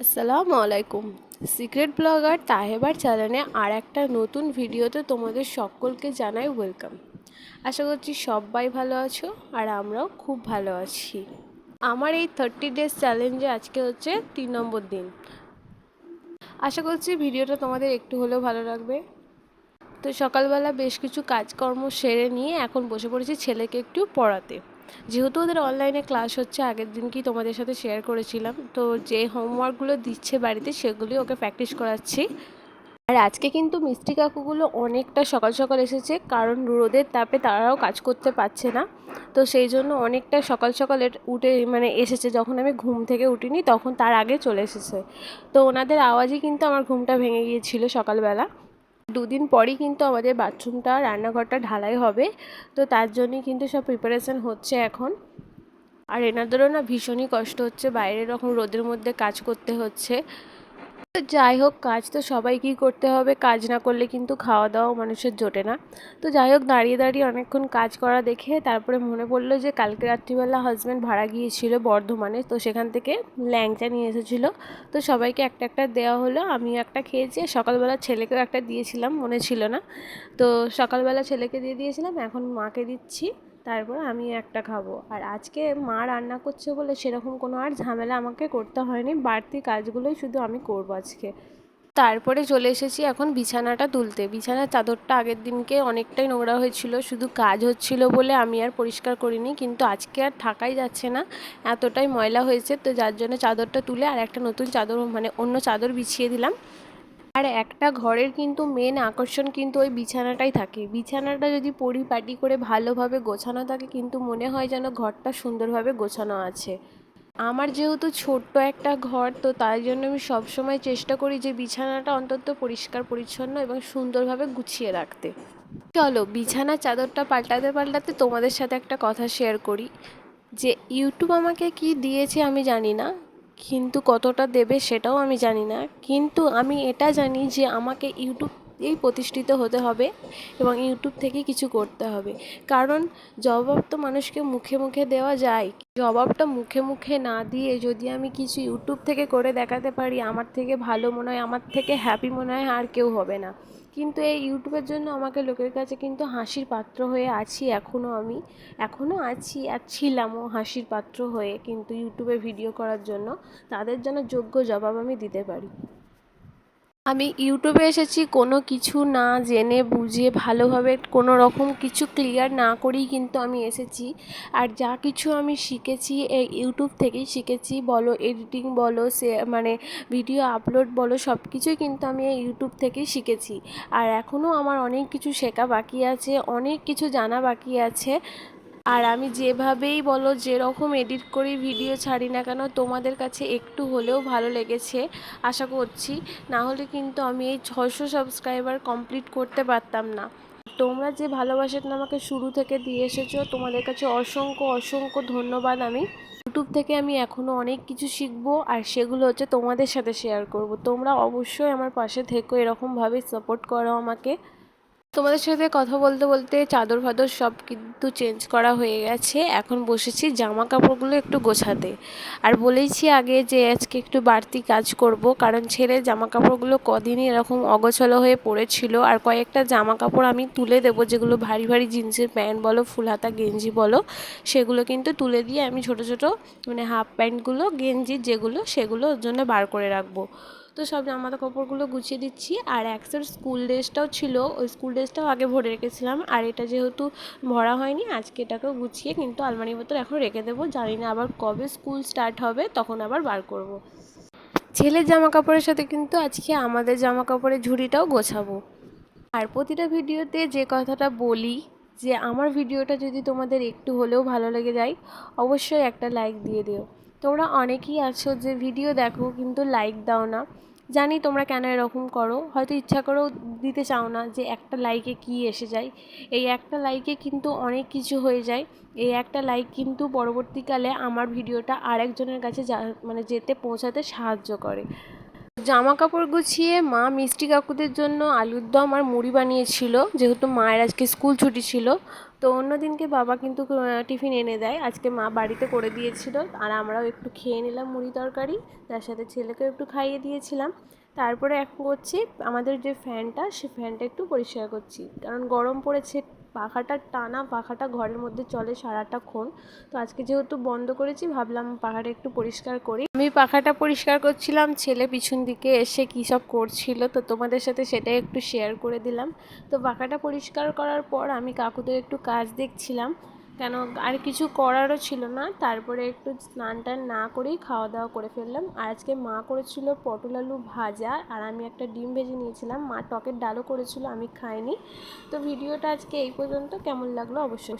আসসালামু আলাইকুম। Secret blogger তাহেবার চ্যানেলে আর একটা নতুন ভিডিওতে তোমাদের সকলকে জানাই ওয়েলকাম। আশা করছি সবাই ভালো আছো আর আমরাও খুব ভালো আছি। আমার এই থার্টি ডেজ চ্যালেঞ্জে আজকে হচ্ছে তিন নম্বর দিন। আশা করছি ভিডিওটা তোমাদের একটু হলেও ভালো লাগবে। তো সকালবেলা বেশ কিছু কাজকর্ম সেরে নিয়ে এখন বসে পড়েছি ছেলেকে একটু পড়াতে। যেহেতু ওদের অনলাইনে ক্লাস হচ্ছে, আগের দিন কি তোমাদের সাথে শেয়ার করেছিলাম, তো যে হোমওয়ার্কগুলো দিচ্ছে বাড়িতে সেগুলি ওকে প্র্যাকটিস করাচ্ছি। আর আজকে কিন্তু মিষ্টি কাকুগুলো অনেকটা সকাল সকাল এসেছে, কারণ রোদের তাপে তারাও কাজ করতে পারছে না। তো সেই জন্য অনেকটা সকাল সকাল উঠে মানে এসেছে, যখন আমি ঘুম থেকে উঠিনি তখন তার আগে চলে এসেছে। তো ওনাদের আওয়াজই কিন্তু আমার ঘুমটা ভেঙে গিয়েছিল সকালবেলা। দুদিন পরই কিন্তু আমাদের বাথরুমটা, রান্নাঘরটা ঢালাই হবে। তো তার জন্যই কিন্তু সব প্রিপারেশান হচ্ছে এখন। আর এনাদেরও না ভীষণই কষ্ট হচ্ছে বাইরে রকম রোদের মধ্যে কাজ করতে হচ্ছে। যাই হোক, কাজ তো সবাইকেই করতে হবে? কাজ না করলে কিন্তু খাওয়া দাওয়া মানুষের জোটে না। তো যাই হোক, দাঁড়িয়ে দাঁড়িয়ে অনেকক্ষণ কাজ করা দেখে তারপরে মনে পড়ল যে কালকে রাত্রিবেলা হাজব্যান্ড ভাড়া গিয়েছিল বর্ধমানে, তো সেখান থেকে ল্যাংচা নিয়ে এসেছিল। তো সবাইকে একটা একটা দেওয়া হলো আমি একটা খেয়েছি। সকালবেলা ছেলেকেও একটা দিয়েছিলাম, মনে ছিল না। তো সকালবেলা ছেলেকে দিয়ে দিয়েছিলাম, এখন মাকে দিচ্ছি। তারপর আমি একটা খাব। আর আজকে মা রান্না করছে বলে সেরকম কোনো আর ঝামেলা আমাকে করতে হয়নি, বাড়তি কাজগুলোই শুধু আমি করব আজকে। তারপরে চলে এসেছি এখন বিছানাটা তুলতে। বিছানার চাদরটা আগের দিনকে অনেকটাই নোংরা হয়েছিল, শুধু কাজ হচ্ছিল বলে আমি আর পরিষ্কার করিনি, কিন্তু আজকে আর থাকাই যাচ্ছে না, এতটাই ময়লা হয়েছে। তো যার জন্য চাদরটা তুলে আর একটা নতুন চাদর মানে অন্য চাদর বিছিয়ে দিলাম। আর একটা ঘরের কিন্তু মেন আকর্ষণ কিন্তু ওই বিছানাটাই থাকে। বিছানাটা যদি পরিপাটি করে ভালোভাবে গোছানো থাকে, কিন্তু মনে হয় যেন ঘরটা সুন্দরভাবে গোছানো আছে। আমার যেহেতু ছোট্ট একটা ঘর, তো তাই জন্য আমি সবসময় চেষ্টা করি যে বিছানাটা অন্তত পরিষ্কার, পরিচ্ছন্ন এবং সুন্দরভাবে গুছিয়ে রাখতে। চলো, বিছানা চাদরটা পাল্টাতে পাল্টাতে তোমাদের সাথে একটা কথা শেয়ার করি। যে ইউটিউব আমাকে কি দিয়েছে আমি জানি না। কিন্তু কতটা দেবে সেটাও আমি জানি না। কিন্তু আমি এটা জানি যে আমাকে ইউটিউবেই প্রতিষ্ঠিত হতে হবে এবং ইউটিউব থেকেই কিছু করতে হবে। কারণ জবাব তো মানুষকে মুখে মুখে দেওয়া যায়। জবাবটা মুখে মুখে না দিয়ে যদি আমি কিছু ইউটিউব থেকে করে দেখাতে পারি, আমার থেকে ভালো মনে হয়, আমার থেকে হ্যাপি মনে হয় আর কেউ হবে না। কিন্তু এই ইউটিউবের জন্য আমাকে লোকের কাছে কিন্তু হাসির পাত্র হয়ে আছি এখনও আমি এখনও আছি আর ছিলামও হাসির পাত্র হয়ে কিন্তু ইউটিউবে ভিডিও করার জন্য। তাদের জন্য যোগ্য জবাব আমি দিতে পারি। আমি ইউটিউবে এসেছি, কোনো কিছু না জেনে, বুঝে, ভালোভাবে কোনো রকম কিছু ক্লিয়ার না করেই কিন্তু আমি এসেছি। আর যা কিছু আমি শিখেছি এই ইউটিউব থেকেই শিখেছি, বলো এডিটিং বলো সে মানে ভিডিও আপলোড বলো সব কিছুই কিন্তু আমি এই ইউটিউব থেকেই শিখেছি। আর এখনও আমার অনেক কিছু শেখা বাকি আছে, অনেক কিছু জানা বাকি আছে। আর আমি যেভাবেই বলো, যেরকম এডিট করি ভিডিও ছাড়ি না কেন, তোমাদের কাছে একটু হলেও ভালো লেগেছে, আশা করছি। না হলে কিন্তু আমি এই ছশো সাবস্ক্রাইবার কমপ্লিট করতে পারতাম না। তোমরা যে ভালোবাসাটা আমাকে শুরু থেকে দিয়ে এসেছ, তোমাদের কাছে অসংখ্য অসংখ্য ধন্যবাদ আমি। ইউটিউব থেকে আমি এখনও অনেক কিছু শিখব, আর সেগুলো হচ্ছে তোমাদের সাথে শেয়ার করব। তোমরা অবশ্যই আমার পাশে থেকো এরকমভাবে সাপোর্ট করো আমাকে। তোমাদের সাথে কথা বলতে বলতে চাদর ফাদর সব কিন্তু চেঞ্জ করা হয়ে গেছে। এখন বসেছি জামা কাপড়গুলো একটু গোছাতে। আর বলেইছি আগে যে আজকে একটু বাড়তি কাজ করব, কারণ ছেলের জামা কাপড়গুলো কদিনই এরকম অগোছালো হয়ে পড়েছিল। আর কয়েকটা জামা কাপড় আমি তুলে দেবো, যেগুলো ভারী ভারী জিন্সের প্যান্ট বলো ফুল হাতা গেঞ্জি বলো, সেগুলো কিন্তু তুলে দিয়ে আমি ছোট ছোট মানে হাফ প্যান্টগুলো, গেঞ্জি যেগুলো, সেগুলো ওর জন্য বার করে রাখব। তো সব জামা কাপড়গুলো গুছিয়ে দিচ্ছি। আর সেট স্কুল ড্রেসটাও ছিল, ওই স্কুল ড্রেসটাও আগে ভরে রেখেছিলাম। আর এটা যেহেতু ভরা হয়নি, আজকে এটাকেও গুছিয়ে কিন্তু আলমারির ভেতর এখন রেখে দেবো। জানি না আবার কবে স্কুল স্টার্ট হবে, তখন আবার বার করব। ছেলের জামা কাপড়ের সাথে কিন্তু আজকে আমাদের জামা কাপড়ের ঝুড়িটাও গোছাবো। আর প্রতিটা ভিডিওতে যে কথাটা বলি, যে আমার ভিডিওটা যদি তোমাদের একটু হলেও ভালো লেগে যায়, অবশ্যই একটা লাইক দিয়ে দিও। তোমরা অনেকেই আছো যে ভিডিও দেখো কিন্তু লাইক দাও না। জানি তোমরা কেন এরকম করো। হয়তো ইচ্ছা করেও দিতে চাও না যে একটা লাইকে কি এসে যায়। এই একটা লাইকে কিন্তু অনেক কিছু হয়ে যায়। এই একটা লাইক কিন্তু পরবর্তীকালে আমার ভিডিওটা আরেকজনের কাছে যা মানে যেতে পৌঁছাতে সাহায্য করে। জামা কাপড় গুছিয়ে মা মিষ্টি কাকুদের জন্য আলুর দম আর মুড়ি বানিয়েছিল, যেহেতু মায়ের আজকে স্কুল ছুটি ছিল। তো অন্য দিনকে বাবা কিন্তু টিফিন এনে দেয়। আজকে মা বাড়িতে করে দিয়েছিল আর আমরাও একটু খেয়ে নিলাম মুড়ি তরকারি। তার সাথে ছেলেকেও একটু খাইয়ে দিয়েছিলাম। তারপরে এখন করছি আমাদের যে ফ্যানটা, সে ফ্যানটা একটু পরিষ্কার করছি। কারণ গরম পড়েছে পাখাটা টানা, পাখাটা ঘরের মধ্যে চলে সারাটা সারাটাক্ষণ তো আজকে যেহেতু বন্ধ করেছি, ভাবলাম পাখাটা একটু পরিষ্কার করি। আমি পাখাটা পরিষ্কার করছিলাম, ছেলে পিছন দিকে এসে কী সব করছিল, তো তোমাদের সাথে সেটাই একটু শেয়ার করে দিলাম। তো পাখাটা পরিষ্কার করার পর আমি কাকুদের একটু কাজ দেখছিলাম। কেন? আর কিছু করারও ছিল না। তারপরে একটু স্নান টান না করেই খাওয়া দাওয়া করে ফেললাম। আর আজকে মা করেছিল পটল আলু ভাজা। আর আমি একটা ডিম ভেজে নিয়েছিলাম। মা টকের ডালও করেছিল, আমি খাইনি। তো ভিডিওটা আজকে এই পর্যন্ত। কেমন লাগল অবশ্যই